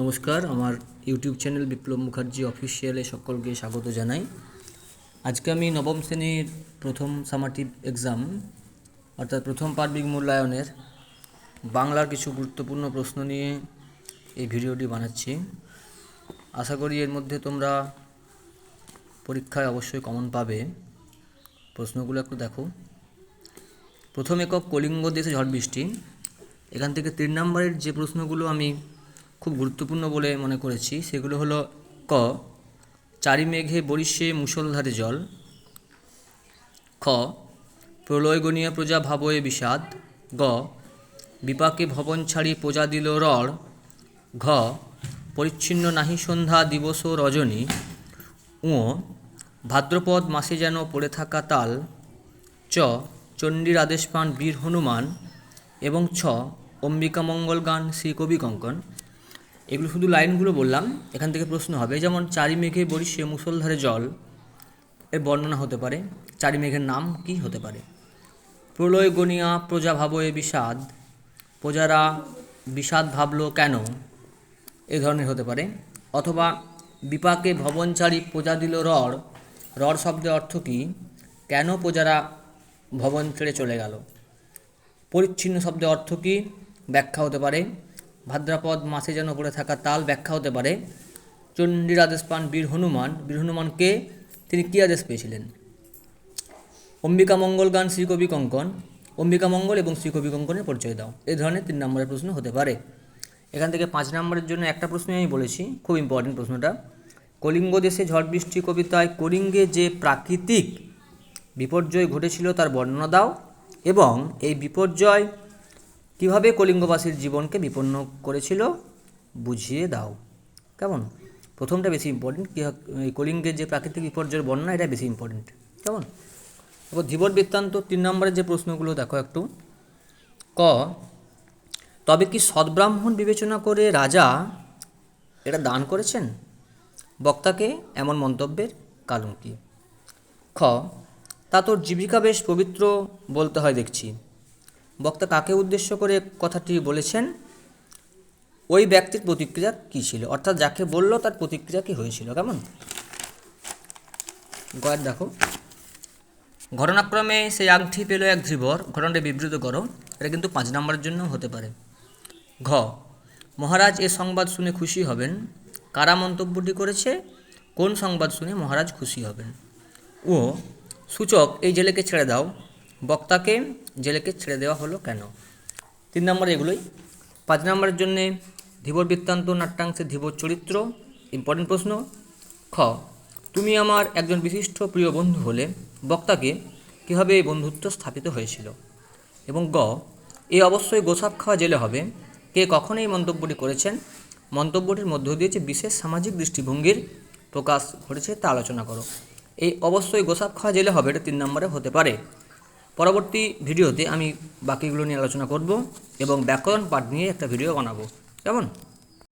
নমস্কার, আমার YouTube channel Biplab Mukherjee অফিসিয়ালে সকলকে স্বাগত জানাই। আজকে আমি নবম শ্রেণির প্রথম সামাটিভ এক্সাম অর্থাৎ প্রথম পার্বিক মূল্যায়নের বাংলার কিছু গুরুত্বপূর্ণ প্রশ্ন নিয়ে এই ভিডিওটি বানাচ্ছি। আশা করি এর মধ্যে তোমরা পরীক্ষায় অবশ্যই কমন পাবে। প্রশ্নগুলো একটু দেখো। প্রথম একক কলিঙ্গ দেশে ঝড় বৃষ্টি। এখান থেকে তিন নম্বরের যে প্রশ্নগুলো আমি খুব গুরুত্বপূর্ণ বলে মনে করেছি। সেগুলো হলো ক, চারি মেঘে বরিশে মুষলধারে জল। খ, প্রলয় গণিয়া প্রজা ভাবয়ে বিষাদ। গ, বিপাকে ভবন ছাড়ি প্রজা দিল রড়। ঘ, পরিচ্ছিন্ন নাহি সন্ধ্যা দিবস রজনী। উ ভাদ্রপদ মাসে যেন পড়ে থাকা তাল। চ, চণ্ডীর আদেশ পান বীর হনুমান। এবং ছ, অম্বিকা মঙ্গল গান শ্রীকবি কঙ্কন। এগুলো শুধু লাইনগুলো বললাম, এখান থেকে প্রশ্ন হবে, যেমন চারি মেঘে বরিশে মুসলধারে জল, এর বর্ণনা হতে পারে চারি মেঘের নাম কি হতে পারে? প্রলয় গনিয়া প্রজা ভাবয়ে বিষাদ, প্রজারা বিষাদ ভাবল কেন? এ ধরনের হতে পারে, অথবা বিপাকে ভবনচারী প্রজা দিল রড় রড় শব্দের অর্থ কী? কেন প্রজারা ভবন ছেড়ে চলে গেল? পরিচ্ছিন্ন শব্দের অর্থ কী? ব্যাখ্যা হতে পারে ভাদ্রাপদ মাসে যেন পড়ে থাকা তাল ব্যাখ্যা হতে পারে। চণ্ডীর আদেশ পান বীর হনুমান। বীর হনুমানকে তিনি কী আদেশ পেয়েছিলেন? অম্বিকা মঙ্গল গান শ্রীকবি কঙ্কন। অম্বিকা মঙ্গল এবং শ্রীকবি কঙ্কনের পরিচয় দাও। এই ধরনের তিন নম্বরের প্রশ্ন হতে পারে। এখান থেকে পাঁচ নম্বরের জন্য একটা প্রশ্ন আমি বলেছি, খুব ইম্পর্টেন্ট প্রশ্নটা। কলিঙ্গ দেশে ঝড় বৃষ্টি কবিতায় কলিঙ্গে যে প্রাকৃতিক বিপর্যয় ঘটেছিল তার বর্ণনা দাও এবং এই বিপর্যয় কীভাবে কলিঙ্গবাসীর জীবনকে বিপন্ন করেছিল? বুঝিয়ে দাও। কেমন? প্রথমটা বেশি ইম্পর্টেন্ট কলিঙ্গের যে প্রাকৃতিক বিপর্যয়ের বর্ণনা এটা বেশি ইম্পর্টেন্ট কেমন? এবার ধীবর বৃত্তান্ত তিন নম্বরের যে প্রশ্নগুলো, দেখো একটু। ক, তবে কি সদ্ব্রাহ্মণ বিবেচনা করে রাজা এটা দান করেছেন? বক্তাকে এমন মন্তব্যের কারণ কী? খ, তা তোর জীবিকা বেশ পবিত্র বলতে হয়, দেখছি। বক্তা কাকে উদ্দেশ্য করে কথাটি বলেছেন? ওই ব্যক্তির প্রতিক্রিয়া কী ছিল? অর্থাৎ যাকে বলল, তার প্রতিক্রিয়া কী হয়েছিল? কেমন? গয়ের দেখো। ঘটনাক্রমে সেই আংটি পেল এক ধীবর ঘটনাটা বিবৃত করো। এটা কিন্তু পাঁচ নম্বরের জন্য হতে পারে। ঘ, মহারাজ এ সংবাদ শুনে খুশি হবেন। কারা মন্তব্যটি করেছে? কোন সংবাদ শুনে মহারাজ খুশি হবেন? ও সূচক, এই জেলেকে ছেড়ে দাও। বক্তাকে জেলেকে ছেড়ে দেওয়া হলো কেন? তিন নম্বর এগুলোই। পাঁচ নম্বরের জন্যে, ধীবর বৃত্তান্ত নাট্যাংশে ধীবর চরিত্র ইম্পর্টেন্ট প্রশ্ন। খ, তুমি আমার একজন বিশিষ্ট প্রিয় বন্ধু হলে বক্তাকে কীভাবে এই বন্ধুত্ব স্থাপিত হয়েছিল? এবং গ, এ অবশ্যই গোসাপ খাওয়া জেলে হবে। কে কখন এই মন্তব্যটি করেছেন? মন্তব্যটির মধ্য দিয়ে যে বিশেষ সামাজিক দৃষ্টিভঙ্গির প্রকাশ ঘটেছে তা আলোচনা করো। এই অবশ্যই গোসাপ খাওয়া জেলে হবে এটা তিন নম্বরে হতে পারে। পরবর্তী ভিডিওতে আমি বাকিগুলো নিয়ে আলোচনা করব এবং ব্যাকরণ পাঠ নিয়ে একটা ভিডিও বানাবো। কেমন?